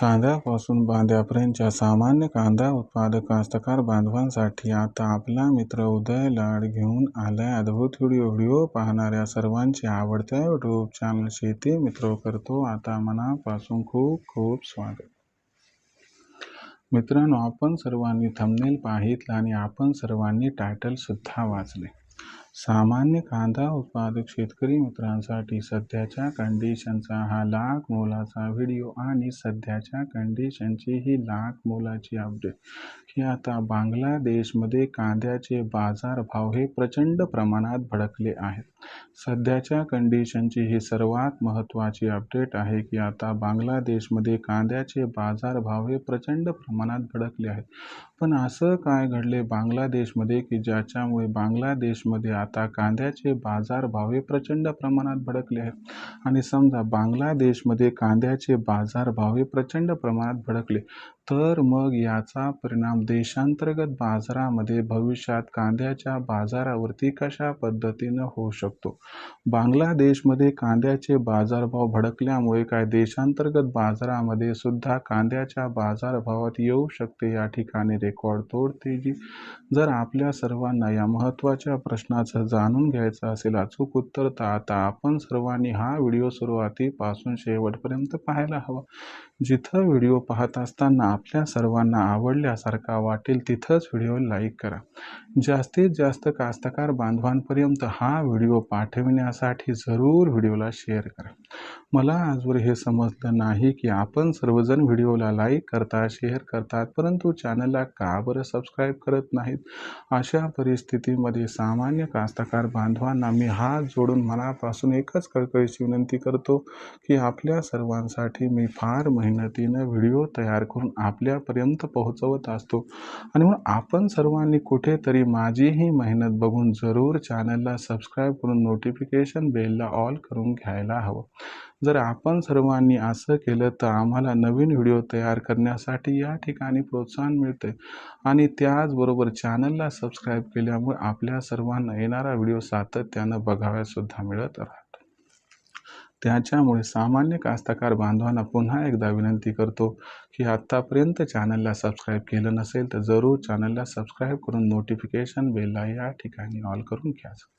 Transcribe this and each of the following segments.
साध्यापासून बांध्यापर्यंतच्या सामान्य कांदा उत्पादक कास्तकार बांधवांसाठी आता आपला मित्र उदय लाड घेऊन आलाय अद्भुत व्हिडिओ. व्हिडिओ पाहणाऱ्या सर्वांचे आवडत्या यूट्यूब चॅनल शेती मित्र करतो. आता मनापासून खूप खूप स्वागत. मित्रांनो आपण सर्वांनी थंबनेल पाहितलं आणि आपण सर्वांनी टायटल सुद्धा वाचले. सामान्य कांदा उत्पादक शेतकरी मित्रांसाठी सध्याच्या कंडिशनचा हा लाख मोलाचा व्हिडिओ आणि सध्याच्या कंडिशनची ही लाख मोलाची अपडेट की आता बांगलादेशमध्ये कांद्याचे बाजारभाव हे प्रचंड प्रमाणात भडकले आहेत. सध्याच्या कंडिशनची ही सर्वात महत्त्वाची अपडेट आहे की आता बांगलादेशमध्ये कांद्याचे बाजारभाव हे प्रचंड प्रमाणात भडकले आहेत. पण असं काय घडले बांगलादेशमध्ये की ज्याच्यामुळे बांगलादेशमध्ये आता कांद्याचे बाजारभाव हे प्रचंड प्रमाणात भडकले आहेत. आणि समजा बांगलादेशमध्ये कांद्याचे बाजारभाव हे प्रचंड प्रमाणात भडकले तर मग याचा परिणाम देशांतर्गत बाजारामध्ये भविष्यात कांद्याच्या बाजारावरती कशा पद्धतीनं होऊ शकतो? बांगलादेशमध्ये कांद्याचे बाजारभाव भडकल्यामुळे काय देशांतर्गत बाजारामध्ये सुद्धा कांद्याच्या बाजारभावात येऊ शकते? या ठिकाणी रेकॉर्ड तोड तेजी जर आपल्या सर्वांना या महत्त्वाच्या प्रश्नाचं जाणून घ्यायचं असेल अचूक उत्तर तर आता आपण सर्वांनी हा व्हिडिओ सुरुवातीपासून शेवटपर्यंत पाहायला हवा. जिथं व्हिडिओ पाहत असताना आपल्या सर्वांना आवडल्यासारखा वाटेल तिथंच व्हिडिओ लाईक करा. जास्तीत जास्त कास्तकार बांधवांपर्यंत हा व्हिडिओ पाठविण्यासाठी जरूर व्हिडिओला शेअर करा. मला आजवर हे समजलं नाही की आपण सर्वजण व्हिडिओला लाईक करता शेअर करतात परंतु चॅनलला का बरं सबस्क्राईब करत नाहीत? अशा परिस्थितीमध्ये सामान्य कास्तकार बांधवांना मी हात जोडून मनापासून एकच कळकळीची विनंती करतो की आपल्या सर्वांसाठी मी फार मेहनतीनं व्हिडिओ तयार करून आपल्यापर्यंत पोहोचवत असतो. आणि मग आपण सर्वांनी कुठेतरी माझीही मेहनत बघून जरूर चॅनलला सबस्क्राईब करून नोटिफिकेशन बेलला ऑल करून घ्यायला हवं. जर आपण सर्वांनी असं केलं तर आम्हाला नवीन व्हिडिओ तयार करण्यासाठी या ठिकाणी प्रोत्साहन मिळते. आणि त्याचबरोबर चॅनलला सबस्क्राईब केल्यामुळे आपल्या सर्वांना येणारा व्हिडिओ सातत्यानं बघाव्यासुद्धा मिळत राहतो. त्याच्यामुळे सामान्य कास्तकार बांधवांना पुन्हा एकदा विनंती करतो की आत्तापर्यंत चॅनलला सबस्क्राईब केलं नसेल तर जरूर चॅनलला सबस्क्राईब करून नोटिफिकेशन बेलला या ठिकाणी ऑल करून घ्यायचं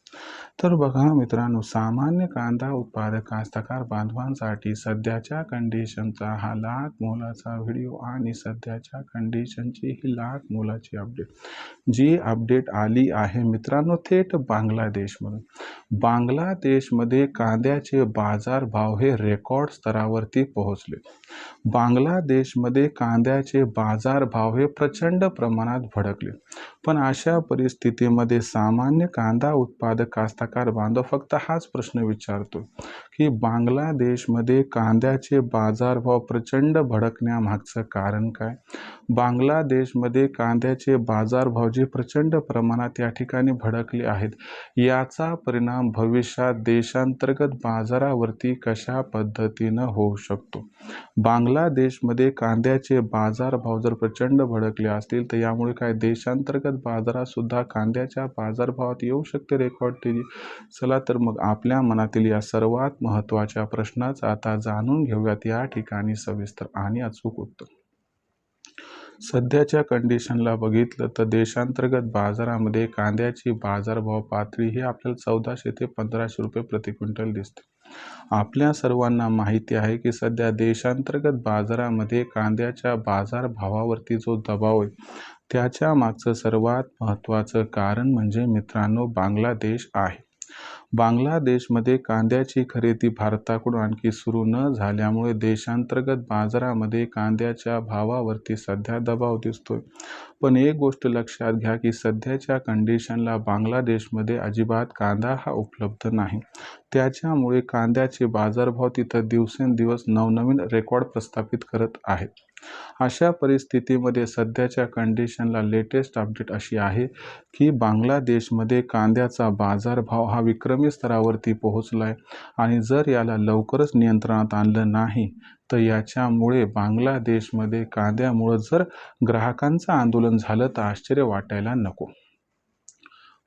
तर बघा मित्रांनो सामान्य कांदा उत्पादक कास्तकार बांधवांसाठी सध्याच्या कंडिशनचा हा लाख मोलाचा व्हिडिओ आणि सध्याच्या कंडिशनची ही लाख मोलाची अपडेट जी अपडेट आली आहे मित्रांनो थेट बांगलादेशमधून. बांगलादेशमध्ये कांद्याचे बाजारभाव हे रेकॉर्ड स्तरावरती पोहोचले. बांगलादेशमध्ये कांद्याचे बाजारभाव हे प्रचंड प्रमाणात भडकले. पण अशा परिस्थितीमध्ये सामान्य कांदा उत्पादक कास्तकार बांधव फक्त हाच प्रश्न विचारतो. की बांगलादेशमध्ये कांद्याचे बाजारभाव प्रचंड भडकण्यामागचं कारण काय? बांगलादेशमध्ये कांद्याचे बाजारभाव जे प्रचंड प्रमाणात या ठिकाणी भडकले आहेत याचा परिणाम भविष्यात देशांतर्गत बाजारावरती कशा पद्धतीनं होऊ शकतो? बांगलादेशमध्ये कांद्याचे बाजारभाव जर प्रचंड भडकले असतील तर यामुळे काय देशांतर्गत बाजारातसुद्धा कांद्याच्या बाजारभावात येऊ शकते रेकॉर्ड तेजी चला तर मग आपल्या मनातील या सर्वात महत्त्वाच्या प्रश्नाचं आता जाणून घेऊयात. या ठिकाणी सविस्तर आणि अचूक उत्तर. सध्याच्या कंडिशनला बघितलं तर देशांतर्गत बाजारामध्ये कांद्याची बाजारभाव पातळी ही आपल्याला चौदाशे ते पंधराशे रुपये प्रति क्विंटल दिसते. आपल्या सर्वांना माहिती आहे की सध्या देशांतर्गत बाजारामध्ये कांद्याच्या बाजारभावावरती जो दबाव आहे त्याच्या मागचं सर्वात महत्त्वाचं कारण म्हणजे मित्रांनो बांगलादेश आहे. बांगलादेशमध्ये कांद्याची खरेदी भारताकडून आणखी सुरू न झाल्यामुळे देशांतर्गत बाजारामध्ये कांद्याच्या भावावरती सध्या दबाव दिसतोय. पण एक गोष्ट लक्षात घ्या की सध्याच्या कंडिशनला बांगलादेशमध्ये अजिबात कांदा हा उपलब्ध नाही. त्याच्यामुळे कांद्याचे बाजारभाव तिथं दिवसेंदिवस नवनवीन रेकॉर्ड प्रस्थापित करत आहेत. अशा परिस्थितीमध्ये सध्याच्या कंडिशनला लेटेस्ट अपडेट अशी आहे की बांगलादेशमध्ये कांद्याचा बाजारभाव हा विक्रमी स्तरावरती पोहोचला आहे आणि जर याला लवकरच नियंत्रणात आणलं नाही तर याच्यामुळे बांगलादेशमध्ये कांद्यामुळं जर ग्राहकांचं आंदोलन झालं तर आश्चर्य वाटायला नको.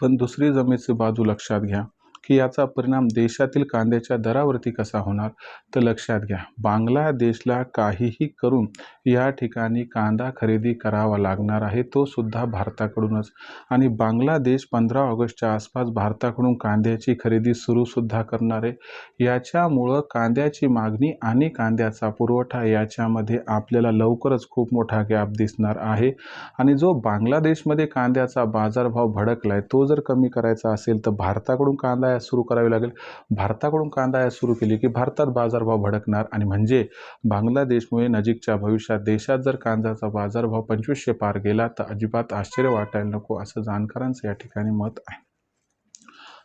पण दुसरी जमेची बाजू लक्षात घ्या. की याचा परिणाम देशातील कांद्याच्या दरावरती कसा होणार? तर लक्षात घ्या बांगलादेशला काहीही करून या ठिकाणी कांदा खरेदी करावा लागणार आहे तो सुद्धा भारताकडूनच. आणि बांगलादेश पंधरा ऑगस्टच्या आसपास भारताकडून कांद्याची खरेदी सुरूसुद्धा करणार आहे. याच्यामुळं कांद्याची मागणी आणि कांद्याचा पुरवठा याच्यामध्ये आपल्याला लवकरच खूप मोठा गॅप दिसणार आहे. आणि जो बांगलादेशमध्ये कांद्याचा बाजारभाव भडकला आहे तो जर कमी करायचा असेल तर भारताकडून कांदा आयात सुरू करावी लागेल. भारताकडून कांदा आयात सुरू केली की भारतात बाजारभाव भडकणार आणि म्हणजे बांगलादेशमुळे नजीकच्या भविष्यात देशात जर कांद्याचा बाजारभाव पंचवीसशे पार गेला तर अजिबात आश्चर्य वाटायला नको असं जाणकारांचं या ठिकाणी मत आहे.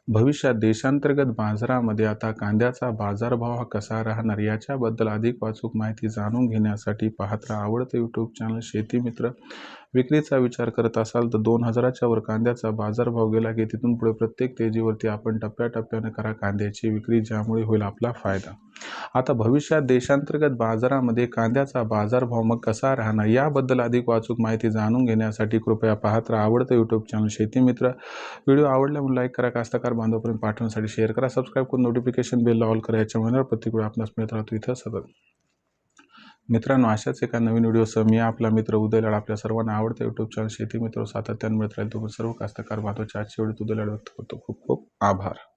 भविष्यात देशांतर्गत बाजारामध्ये आता कांद्याचा बाजारभाव हा कसा राहणार याच्याबद्दल अधिक वाचूक माहिती जाणून घेण्यासाठी पाहत राहा. आवडतं यूट्यूब चॅनल शेती मित्र. विक्रीचा विचार करत असाल तर दोन हजाराच्या वर कांद्याचा बाजारभाव गेला की तिथून पुढे प्रत्येक तेजीवरती आपण टप्प्याटप्प्यानं करा कांद्याची विक्री ज्यामुळे होईल आपला फायदा. आता भविष्यात देशांतर्गत बाजारामध्ये कांद्याचा बाजारभाव मग कसा राहणार? याबद्दल अधिक वाचूक माहिती जाणून घेण्यासाठी कृपया पाहत राहा आवडतं यूट्यूब चॅनल शेती मित्र. व्हिडिओ आवडला म्हणून लाईक करा कास्तकार बांधवपर्यंत पाठवण्यासाठी शेअर करा सबस्क्राईब करून नोटिफिकेशन बेल ऑल करा याच्या महिन्यावर प्रत्येक आपणास मिळत राहतो इथं सतत. मित्रांनो अशाच एका नवीन व्हिडिओसह मी आपला मित्र उदय लाड आपल्या सर्वांना आवडतं यूट्यूब चॅनल शेती मित्र सातत्याने मिळत राहील. तुम्ही सर्व कास्तकार बांधवच्या आजची वेळी उदयलाड व्यक्त करतो. खूप खूप आभार.